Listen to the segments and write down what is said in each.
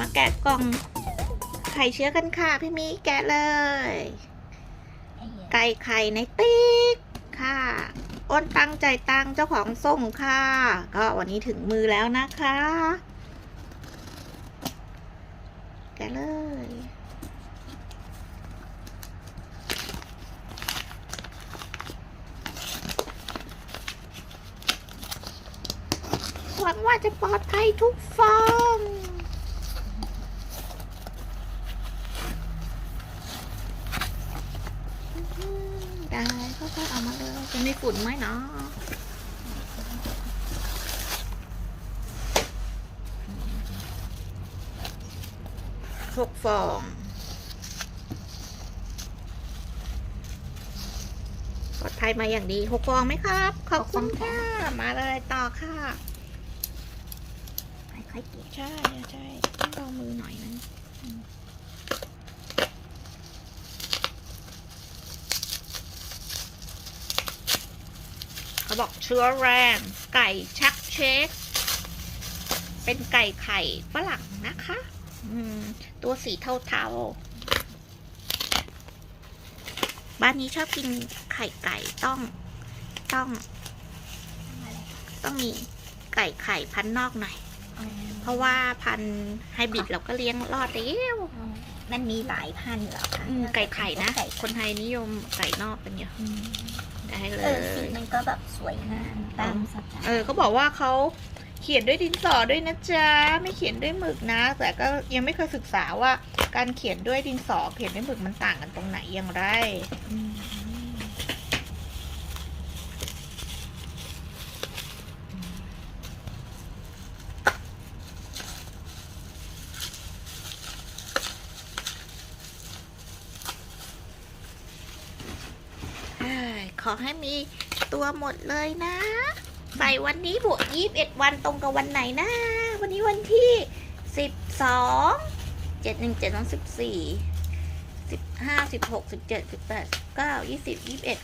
มาแกะกล่องไข่เชื้อกันค่ะ พี่มีแกะเลย ไก่ไข่ในติ๊กค่ะอ้นตังใจตังเจ้าของส่งค่ะ ก็วันนี้ถึงมือแล้วนะคะ แกะเลย หวังว่าจะปลอดภัยทุกฟองอืม ได้ก็ก็เอามาเลยจะมีฝุ่นไหมเนาะหกฟองปลอดภัยมาอย่างดีหกฟองไหมครับ ขอบคุณค่ะ มาเลยต่อค่ะค่อยๆเก็บใช่ใช่ต้องเอามือหน่อยนึง เขาบอกเชื้อแรง ไก่ชักเช็คเป็นไก่ไข่ฝรั่งนะคะอืมตัวสีเทาๆ บ้านนี้ชอบกินไข่ไก่ต้องต้อง ต้องมีไก่ไข่พันนอกหน่อย เพราะว่าพันธุ์ไฮบริดเราก็เลี้ยงรอดแล้วมันมีหลายพันธุ์เหรอคะอืมไก่ไข่นะไก่คนไทยนิยมไก่นอกกันเยอะอืม ได้เลเออสีย มันก็แบบสวยงามตามสไตล์เออเขาบอกว่าเขาเขียนด้วยดินสอด้วยนะจ๊ะ ไม่เขียนด้วยหมึกนะ แต่ก็ยังไม่เคยศึกษาว่า การเขียนด้วยดินสอเขียนด้วยหมึกมันต่างกันตรงไหนอย่างไร ม เอ้ย ขอให้มีตัวหมดเลยนะ ใส่วันนี้บวกยี่สิบเอ็ดวันตรงกับวันไหนนะ วันนี้วันที่สิบสองเจ็ดหนึ่งเจ็ดสองสิบสี่สิบห้าสิบหกสิบเจ็ดสิบแปดสิบเก้ายี่สิบยี่สิบเอ็ด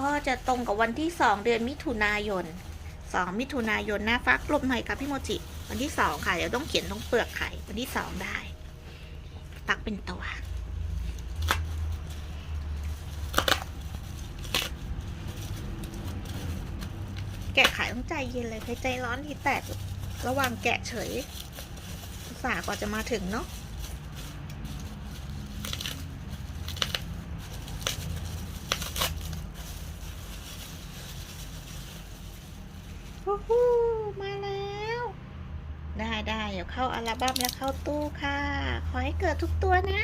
ก็จะตรงกับวันที่สองเดือนมิถุนายนสองมิถุนายนนะฟักลบหน่อยค่ะพี่โมจิ วันที่สองค่ะ เดี๋ยวต้องเขียนตรงเปลือกไข่วันที่สองได้ ฟักเป็นตัวะขายต้องใจเย็นเลยใจร้อนที่แตกระหว่างแกะเฉยอุตส่าห์กว่าจะมาถึงเนาะวูฮู้มาแล้ว ได้ได้เดี๋ยวเข้าอัลบั้มแล้วเข้าตู้ค่ะ ขอให้เกิดทุกตัวนะ